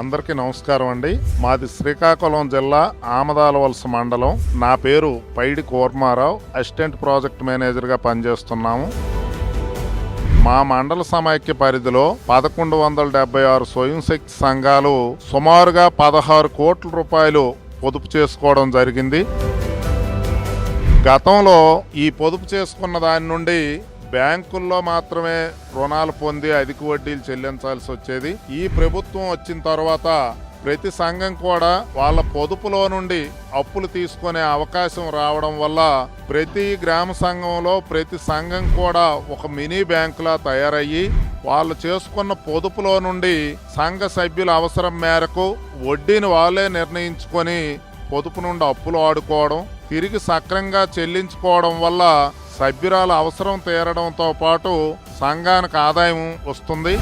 అందరికీ నమస్కారం అండి. మాది శ్రీకాకుళం జిల్లా ఆమదాల వలస మండలం. నా పేరు పైడి కోర్మారావు అసిస్టెంట్ ప్రాజెక్ట్ మేనేజర్గా పనిచేస్తున్నాము. మా మండల సమైక్య పరిధిలో పదకొండు వందల డెబ్బై ఆరు స్వయం శక్తి సంఘాలు సుమారుగా పదహారు కోట్ల రూపాయలు పొదుపు చేసుకోవడం జరిగింది. గతంలో ఈ పొదుపు చేసుకున్న దాని నుండి బ్యాంకుల్లో మాత్రమే రుణాలు పొంది అధిక వడ్డీలు చెల్లించాల్సి వచ్చేది. ఈ ప్రభుత్వం వచ్చిన తర్వాత ప్రతి సంఘం కూడా వాళ్ళ పొదుపులో నుండి అప్పులు తీసుకునే అవకాశం రావడం వల్ల ప్రతి గ్రామ సంఘంలో ప్రతి సంఘం కూడా ఒక మినీ బ్యాంకులా తయారయ్యి వాళ్ళు చేసుకున్న పొదుపులో నుండి సంఘ సభ్యుల అవసరం మేరకు వడ్డీని వాళ్ళే నిర్ణయించుకొని పొదుపు నుండి అప్పులు ఆడుకోవడం తిరిగి సక్రంగా చెల్లించుకోవడం వల్ల సభ్యురాల అవసరం తీరడంతో పాటు సంఘానికి ఆదాయం వస్తుంది.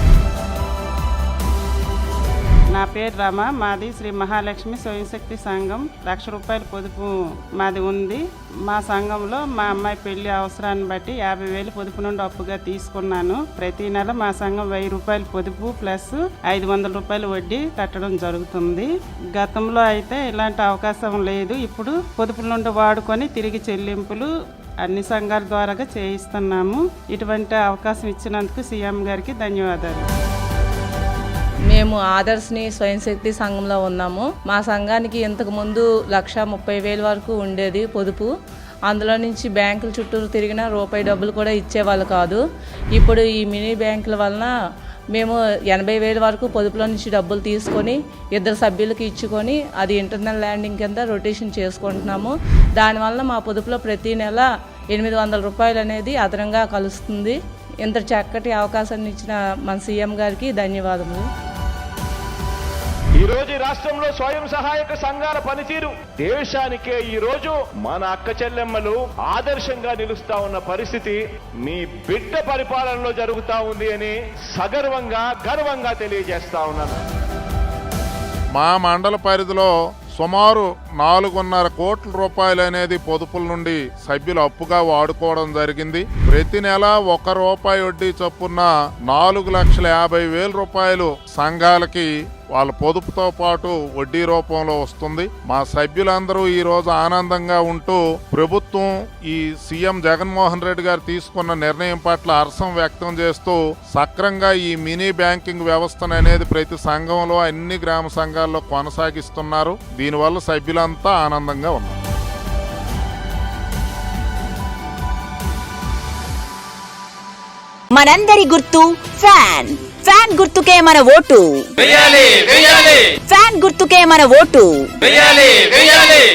నా పేరు రమ. మాది శ్రీ మహాలక్ష్మి స్వయంశక్తి సంఘం. లక్ష రూపాయల పొదుపు మాది ఉంది. మా సంఘంలో మా అమ్మాయి పెళ్ళి అవసరాన్ని బట్టి యాభై వేలు పొదుపు నుండి అప్పుగా తీసుకున్నాను. ప్రతి నెల మా సంఘం వెయ్యి రూపాయల పొదుపు ప్లస్ ఐదు వందల రూపాయలు వడ్డీ కట్టడం జరుగుతుంది. గతంలో అయితే ఇలాంటి అవకాశం లేదు. ఇప్పుడు పొదుపు నుండి వాడుకొని తిరిగి చెల్లింపులు అన్ని సంఘాల ద్వారాగా చేయిస్తున్నాము. ఇటువంటి అవకాశం ఇచ్చినందుకు సీఎం గారికి ధన్యవాదాలు. మేము ఆదర్శ్ని స్వయం శక్తి సంఘంలో ఉన్నాము. మా సంఘానికి ఇంతకు ముందు లక్ష ముప్పై వేల వరకు ఉండేది పొదుపు. అందులో నుంచి బ్యాంకుల చుట్టూరు తిరిగిన రూపాయి డబ్బులు కూడా ఇచ్చేవాళ్ళు కాదు. ఇప్పుడు ఈ మినీ బ్యాంకుల వలన మేము ఎనభై వేల వరకు పొదుపులో నుంచి డబ్బులు తీసుకొని ఇద్దరు సభ్యులకి ఇచ్చుకొని అది ఇంటర్నల్ ల్యాండింగ్ కింద రొటేషన్ చేసుకుంటున్నాము. దానివల్ల మా పొదుపులో ప్రతి నెల ఎనిమిది వందల రూపాయలు అనేది అదనంగా కలుస్తుంది. ఇంత చక్కటి అవకాశాన్ని ఇచ్చిన మన సీఎం గారికి ధన్యవాదములు. ఈరోజు రాష్ట్రంలో స్వయం సహాయక సంఘాల పనితీరు. దేశానికే ఈరోజు మన అక్క చెల్లెమ్మలు ఆదర్శంగా నిలుస్తా ఉన్న పరిస్థితి మీ బిడ్డ పరిపాలనలో జరుగుతా ఉంది అని సగర్వంగా గర్వంగా తెలియజేస్తా ఉన్నాను. మా మండల పరిధిలో సుమారు నాలుగున్నర కోట్ల రూపాయలు అనేది పొదుపుల నుండి సభ్యులు అప్పుగా వాడుకోవడం జరిగింది. ప్రతి నెల ఒక రూపాయి వడ్డీ చొప్పున నాలుగు లక్షల యాభై వేల రూపాయలు సంఘాలకి వాళ్ళ పొదుపుతో పాటు వడ్డీ రూపంలో వస్తుంది. మా సభ్యులందరూ ఈ రోజు ఆనందంగా ఉంటూ ప్రభుత్వం ఈ సీఎం జగన్మోహన్ రెడ్డి గారు తీసుకున్న నిర్ణయం పట్ల హర్షం వ్యక్తం చేస్తూ సక్రంగా ఈ మినీ బ్యాంకింగ్ వ్యవస్థను అనేది ప్రతి సంఘంలో అన్ని గ్రామ సంఘాల్లో కొనసాగిస్తున్నారు. దీనివల్ల సభ్యులంతా ఆనందంగా ఉన్నారు. మనందరి గుర్తు ఫ్యాన్. ఫ్యాన్ గుర్తుకే మన ఓటు. ఫ్యాన్ గుర్తుకే మన ఓటు.